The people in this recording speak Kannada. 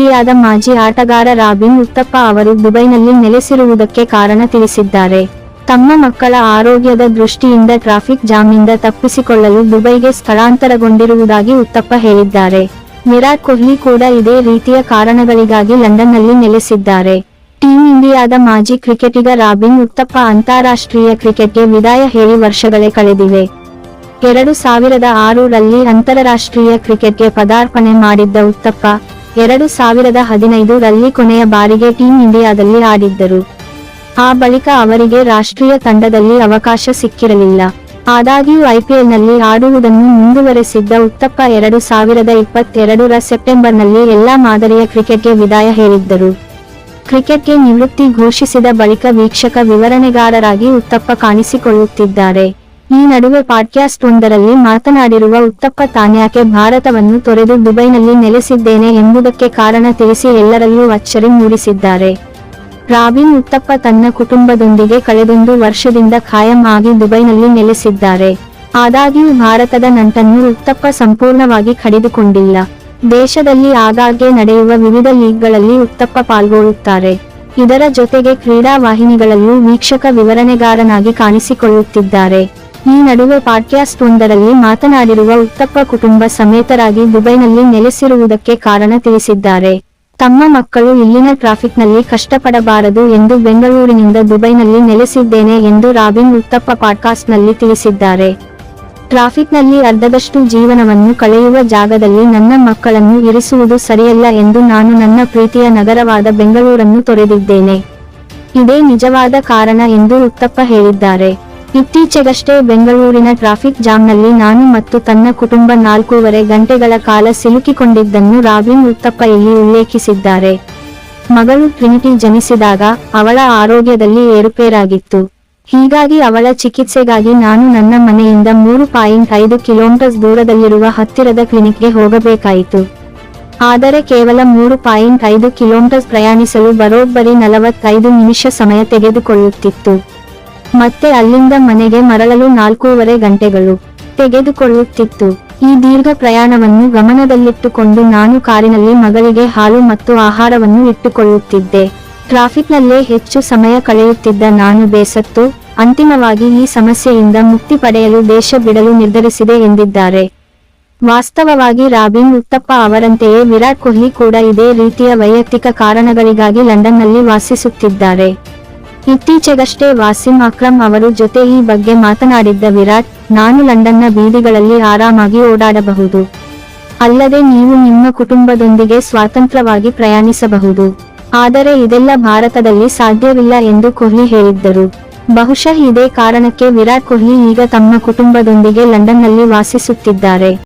ಇಂಡಿಯಾದ ಮಾಜಿ ಆಟಗಾರ ರಾಬಿನ್ ಉತ್ತಪ್ಪ ಅವರು ದುಬೈನಲ್ಲಿ ನೆಲೆಸಿರುವುದಕ್ಕೆ ಕಾರಣ ತಿಳಿಸಿದ್ದಾರೆ. ತಮ್ಮ ಮಕ್ಕಳ ಆರೋಗ್ಯದ ದೃಷ್ಟಿಯಿಂದ ಟ್ರಾಫಿಕ್ ಜಾಮ್ನಿಂದ ತಪ್ಪಿಸಿಕೊಳ್ಳಲು ದುಬೈಗೆ ಸ್ಥಳಾಂತರಗೊಂಡಿರುವುದಾಗಿ ಉತ್ತಪ್ಪ ಹೇಳಿದ್ದಾರೆ. ವಿರಾಟ್ ಕೊಹ್ಲಿ ಕೂಡ ಇದೇ ರೀತಿಯ ಕಾರಣಗಳಿಗಾಗಿ ಲಂಡನ್ನಲ್ಲಿ ನೆಲೆಸಿದ್ದಾರೆ. ಟೀಂ ಇಂಡಿಯಾದ ಮಾಜಿ ಕ್ರಿಕೆಟಿಗ ರಾಬಿನ್ ಉತ್ತಪ್ಪ ಅಂತಾರಾಷ್ಟ್ರೀಯ ಕ್ರಿಕೆಟ್ಗೆ ವಿದಾಯ ಹೇಳಿ ವರ್ಷಗಳೇ ಕಳೆದಿವೆ. ಎರಡು ಸಾವಿರದ ಆರರಲ್ಲಿ ಅಂತಾರಾಷ್ಟ್ರೀಯ ಕ್ರಿಕೆಟ್ಗೆ ಪದಾರ್ಪಣೆ ಮಾಡಿದ್ದ ಉತ್ತಪ್ಪ ಎರಡು ಸಾವಿರದ ಹದಿನೈದು ರಲ್ಲಿ ಕೊನೆಯ ಬಾರಿಗೆ ಟೀಂ ಇಂಡಿಯಾದಲ್ಲಿ ಆಡಿದ್ದರು. ಆ ಬಳಿಕ ಅವರಿಗೆ ರಾಷ್ಟ್ರೀಯ ತಂಡದಲ್ಲಿ ಅವಕಾಶ ಸಿಕ್ಕಿರಲಿಲ್ಲ. ಆದಾಗ್ಯೂ ಐಪಿಎಲ್ನಲ್ಲಿ ಆಡುವುದನ್ನು ಮುಂದುವರೆಸಿದ್ದ ಉತ್ತಪ್ಪ ಎರಡು ಸಾವಿರದ ಇಪ್ಪತ್ತೆರಡರ ಸೆಪ್ಟೆಂಬರ್ನಲ್ಲಿ ಎಲ್ಲಾ ಮಾದರಿಯ ಕ್ರಿಕೆಟ್ಗೆ ವಿದಾಯ ಹೇಳಿದ್ದರು. ಕ್ರಿಕೆಟ್ಗೆ ನಿವೃತ್ತಿ ಘೋಷಿಸಿದ ಬಳಿಕ ವೀಕ್ಷಕ ವಿವರಣೆಗಾರರಾಗಿ ಉತ್ತಪ್ಪ ಕಾಣಿಸಿಕೊಳ್ಳುತ್ತಿದ್ದಾರೆ. ಈ ನಡುವೆ ಪಾಡ್ಕ್ಯಾಸ್ಟ್ ಒಂದರಲ್ಲಿ ಮಾತನಾಡಿರುವ ಉತ್ತಪ್ಪ ತಾನ್ಯಾಕೆ ಭಾರತವನ್ನು ತೊರೆದು ದುಬೈನಲ್ಲಿ ನೆಲೆಸಿದ್ದೇನೆ ಎಂಬುದಕ್ಕೆ ಕಾರಣ ತಿಳಿಸಿ ಎಲ್ಲರಲ್ಲೂ ಅಚ್ಚರಿ ಮೂಡಿಸಿದ್ದಾರೆ. ರಾಬಿನ್ ಉತ್ತಪ್ಪ ತನ್ನ ಕುಟುಂಬದೊಂದಿಗೆ ಕಳೆದೊಂದು ವರ್ಷದಿಂದ ಖಾಯಂ ಆಗಿ ದುಬೈನಲ್ಲಿ ನೆಲೆಸಿದ್ದಾರೆ. ಆದಾಗ್ಯೂ ಭಾರತದ ನಂಟನ್ನು ಉತ್ತಪ್ಪ ಸಂಪೂರ್ಣವಾಗಿ ಕಡಿದುಕೊಂಡಿಲ್ಲ. ದೇಶದಲ್ಲಿ ಆಗಾಗ್ಗೆ ನಡೆಯುವ ವಿವಿಧ ಲೀಗ್ಗಳಲ್ಲಿ ಉತ್ತಪ್ಪ ಪಾಲ್ಗೊಳ್ಳುತ್ತಾರೆ. ಇದರ ಜೊತೆಗೆ ಕ್ರೀಡಾ ವಾಹಿನಿಗಳಲ್ಲೂ ವೀಕ್ಷಕ ವಿವರಣೆಗಾರನಾಗಿ ಕಾಣಿಸಿಕೊಳ್ಳುತ್ತಿದ್ದಾರೆ. ಈ ನಡುವೆ ಪಾಡ್ಕ್ಯಾಸ್ಟ್ ಒಂದರಲ್ಲಿ ಮಾತನಾಡಿರುವ ಉತ್ತಪ್ಪ ಕುಟುಂಬ ಸಮೇತರಾಗಿ ದುಬೈನಲ್ಲಿ ನೆಲೆಸಿರುವುದಕ್ಕೆ ಕಾರಣ ತಿಳಿಸಿದ್ದಾರೆ. ತಮ್ಮ ಮಕ್ಕಳು ಇಲ್ಲಿನ ಟ್ರಾಫಿಕ್ನಲ್ಲಿ ಕಷ್ಟಪಡಬಾರದು ಎಂದು ಬೆಂಗಳೂರಿನಿಂದ ದುಬೈನಲ್ಲಿ ನೆಲೆಸಿದ್ದೇನೆ ಎಂದು ರಾಬಿನ್ ಉತ್ತಪ್ಪ ಪಾಡ್ಕಾಸ್ಟ್ನಲ್ಲಿ ತಿಳಿಸಿದ್ದಾರೆ. ಟ್ರಾಫಿಕ್ನಲ್ಲಿ ಅರ್ಧದಷ್ಟು ಜೀವನವನ್ನು ಕಳೆಯುವ ಜಾಗದಲ್ಲಿ ನನ್ನ ಮಕ್ಕಳನ್ನು ಇರಿಸುವುದು ಸರಿಯಲ್ಲ ಎಂದು ನಾನು ನನ್ನ ಪ್ರೀತಿಯ ನಗರವಾದ ಬೆಂಗಳೂರನ್ನು ತೊರೆದಿದ್ದೇನೆ. ಇದೇ ನಿಜವಾದ ಕಾರಣ ಎಂದು ಉತ್ತಪ್ಪ ಹೇಳಿದ್ದಾರೆ. ಇತ್ತೀಚೆಗಷ್ಟೇ ಬೆಂಗಳೂರಿನ ಟ್ರಾಫಿಕ್ ಜಾಮ್ನಲ್ಲಿ ನಾನು ಮತ್ತು ತನ್ನ ಕುಟುಂಬ ನಾಲ್ಕೂವರೆ ಗಂಟೆಗಳ ಕಾಲ ಸಿಲುಕಿಕೊಂಡಿದ್ದನ್ನು ರಾಬಿನ್ ಉತ್ತಪ್ಪ ಇಲ್ಲಿ ಉಲ್ಲೇಖಿಸಿದ್ದಾರೆ. ಮಗಳು ಟ್ರಿನಿಟಿ ಜನಿಸಿದಾಗ ಅವಳ ಆರೋಗ್ಯದಲ್ಲಿ ಏರುಪೇರಾಗಿತ್ತು. ಹೀಗಾಗಿ ಅವಳ ಚಿಕಿತ್ಸೆಗಾಗಿ ನಾನು ನನ್ನ ಮನೆಯಿಂದ ಮೂರು ಪಾಯಿಂಟ್ ಐದು ಕಿಲೋಮೀಟರ್ಸ್ ದೂರದಲ್ಲಿರುವ ಹತ್ತಿರದ ಕ್ಲಿನಿಕ್ಗೆ ಹೋಗಬೇಕಾಯಿತು. ಆದರೆ ಕೇವಲ ಮೂರು ಪಾಯಿಂಟ್ ಐದು ಕಿಲೋಮೀಟರ್ ಪ್ರಯಾಣಿಸಲು ಬರೋಬ್ಬರಿ ನಲವತ್ತೈದು ನಿಮಿಷ ಸಮಯ ತೆಗೆದುಕೊಳ್ಳುತ್ತಿತ್ತು. ಮತ್ತೆ ಅಲ್ಲಿಂದ ಮನೆಗೆ ಮರಳಲು ನಾಲ್ಕೂವರೆ ಗಂಟೆಗಳು. ತೆಗೆದುಕೊಳ್ಳುತ್ತಿತ್ತು. ಈ ದೀರ್ಘ ಪ್ರಯಾಣವನ್ನು ಗಮನದಲ್ಲಿಟ್ಟುಕೊಂಡು ನಾನು ಕಾರಿನಲ್ಲಿ ಮಗಳಿಗೆ ಹಾಲು ಮತ್ತು ಆಹಾರವನ್ನು ಇಟ್ಟುಕೊಳ್ಳುತ್ತಿದ್ದೆ. ಟ್ರಾಫಿಕ್ನಲ್ಲೇ ಹೆಚ್ಚು ಸಮಯ ಕಳೆಯುತ್ತಿದ್ದ ನಾನು ಬೇಸತ್ತು, ಅಂತಿಮವಾಗಿ ಈ ಸಮಸ್ಯೆಯಿಂದ ಮುಕ್ತಿ ಪಡೆಯಲು ದೇಶ ಬಿಡಲು ನಿರ್ಧರಿಸಿದೆ ಎಂದಿದ್ದಾರೆ. ವಾಸ್ತವವಾಗಿ ರಾಬಿನ್ ಉತ್ತಪ್ಪ ಅವರಂತೆಯೇ ವಿರಾಟ್ ಕೊಹ್ಲಿ ಕೂಡ ಇದೇ ರೀತಿಯ ವೈಯಕ್ತಿಕ ಕಾರಣಗಳಿಗಾಗಿ ಲಂಡನ್ನಲ್ಲಿ ವಾಸಿಸುತ್ತಿದ್ದಾರೆ. ಇತ್ತೀಚೆಗಷ್ಟೇ ವಾಸಿಂ ಅಕ್ರಮ್ ಅವರು ಜೊತೆ ಈ ಬಗ್ಗೆ ಮಾತನಾಡಿದ್ದ ವಿರಾಟ್, ನಾನು ಲಂಡನ್ನ ಬೀದಿಗಳಲ್ಲಿ ಆರಾಮಾಗಿ ಓಡಾಡಬಹುದು. ಅಲ್ಲದೆ ನೀವು ನಿಮ್ಮ ಕುಟುಂಬದೊಂದಿಗೆ ಸ್ವಾತಂತ್ರ್ಯವಾಗಿ ಪ್ರಯಾಣಿಸಬಹುದು. ಆದರೆ ಇದೆಲ್ಲ ಭಾರತದಲ್ಲಿ ಸಾಧ್ಯವಿಲ್ಲ ಎಂದು ಕೊಹ್ಲಿ ಹೇಳಿದ್ದರು. ಬಹುಶಃ ಇದೇ ಕಾರಣಕ್ಕೆ ವಿರಾಟ್ ಕೊಹ್ಲಿ ಈಗ ತಮ್ಮ ಕುಟುಂಬದೊಂದಿಗೆ ಲಂಡನ್ನಲ್ಲಿ ವಾಸಿಸುತ್ತಿದ್ದಾರೆ.